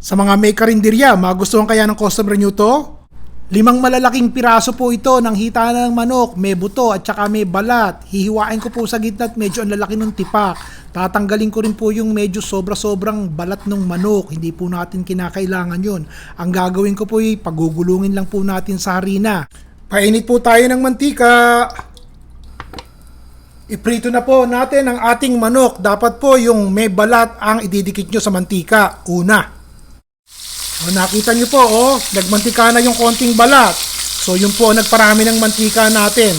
Sa mga may karinderya, magustuhan kaya ng customer nyo to? Limang malalaking piraso po ito ng hita ng manok, may buto at saka may balat. Hihiwain ko po sa gitna at medyo ang lalaki ng tipak. Tatanggalin ko rin po yung medyo sobra-sobrang balat ng manok. Hindi po natin kinakailangan yun. Ang gagawin ko po ay pagugulungin lang po natin sa harina. Painit po tayo ng mantika. Iprito na po natin ang ating manok. Dapat po yung may balat ang ididikit nyo sa mantika. Una. O, nakita nyo po, oh, nagmantika na yung konting balat. So, yun po nagparami ng mantika natin.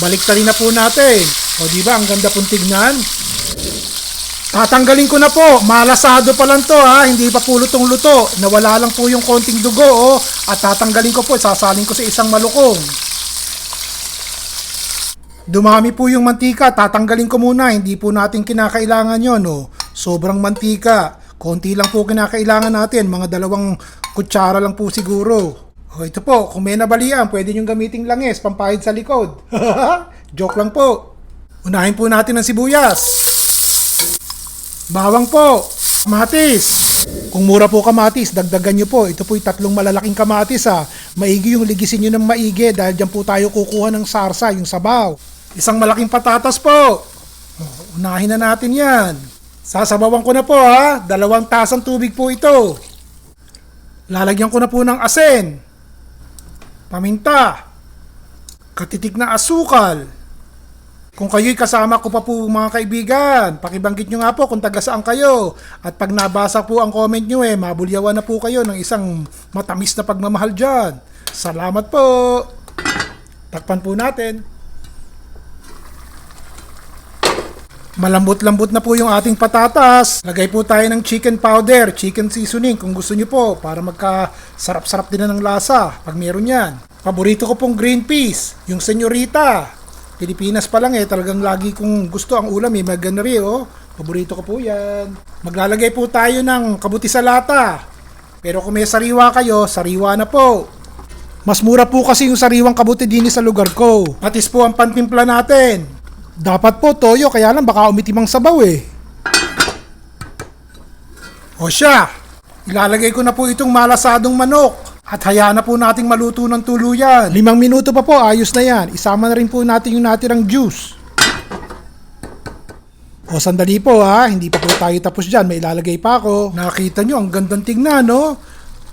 Baliktarin na po natin. O, di ba? Ang ganda pong tignan. Tatanggalin ko na po. Malasado pa lang to, ha. Hindi pa po lutong-luto. Nawala lang po yung konting dugo, oh. At tatanggalin ko po. Sasalin ko sa isang malukong. Dumami po yung mantika, tatanggalin ko muna, hindi po natin kinakailangan yon no. Sobrang mantika. Konti lang po kinakailangan natin, mga dalawang kutsara lang po siguro. O ito po, kung may nabalian, pwede nyo gamiting langis, pampahid sa likod. Joke lang po. Unahin po natin ang sibuyas. Bawang po. Kamatis. Kung mura po kamatis, dagdagan nyo po. Ito po yung tatlong malalaking kamatis ha. Maigi yung ligisin nyo ng maigi dahil dyan po tayo kukuha ng sarsa, yung sabaw. Isang malaking patatas po. Oh, Unahin na natin yan. Sasabawan ko na po ha. Dalawang tasang tubig po ito. Lalagyan ko na po ng asin. Paminta. Katitik na asukal. Kung kayo'y kasama ko pa po mga kaibigan, pakibanggit nyo nga po kung taga saan kayo. At pag nabasa po ang comment nyo eh, mabulyawan na po kayo ng isang matamis na pagmamahal dyan. Salamat po! Takpan po natin. Malambot-lambot na po yung ating patatas. Lagay po tayo ng chicken powder, chicken seasoning kung gusto nyo po para magka-sarap-sarap din na ng lasa pag meron yan. Paborito ko pong green peas, yung senyorita. Pilipinas pa lang eh, talagang lagi kong gusto ang ulam eh, maganari oh. Paborito ko po yan. Maglalagay po tayo ng kabuti sa lata. Pero kung may sariwa kayo, sariwa na po. Mas mura po kasi yung sariwang kabuti din sa lugar ko. Patis po ang pantimpla natin. Dapat po toyo, kaya lang baka umitim ang sabaw eh. O siya, ilalagay ko na po itong malasadong manok. At hayaan na po nating maluto ng tuluyan. Limang minuto pa po, ayos na yan. Isama na rin po natin yung natirang juice. O sandali po ha, hindi pa po tayo tapos dyan, may ilalagay pa ako. Nakita nyo, ang gandang tignan no?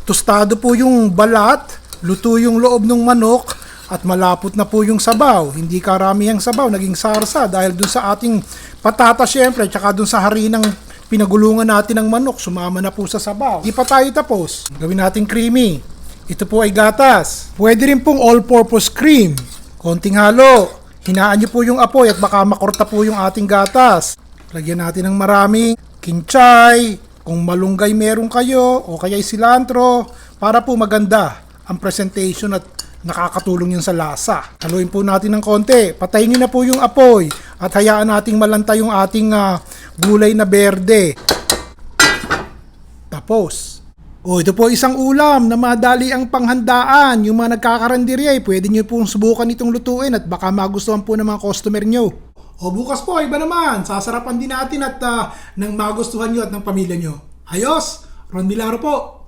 Tostado po yung balat, luto yung loob ng manok, at malapot na po yung sabaw. Hindi karami ang sabaw, naging sarsa dahil dun sa ating patata syempre, tsaka dun sa harinang pinagulungan natin ng manok, sumama na po sa sabaw. Di pa tayo tapos. Gawin natin creamy. Ito po ay gatas. Pwede rin pong all-purpose cream. Konting halo. Hinaan nyo po yung apoy at baka makorta po yung ating gatas. Lagyan natin ng maraming kinchay, kung malunggay meron kayo, o kaya cilantro, para po maganda ang presentation at nakakatulong yun sa lasa. Haluin po natin ng konti. Patayin nyo na po yung apoy at hayaan nating malanta yung ating ah, gulay na berde. Tapos, o ito po isang ulam na madali ang panghandaan. Yung mga nagkakarandirya, eh, pwede nyo pong subukan itong lutuin at baka magustuhan po ng mga customer nyo. O bukas po, iba naman. Sasarapan din natin at ah, nang magustuhan nyo at ng pamilya nyo. Ayos! Ron Milaro po.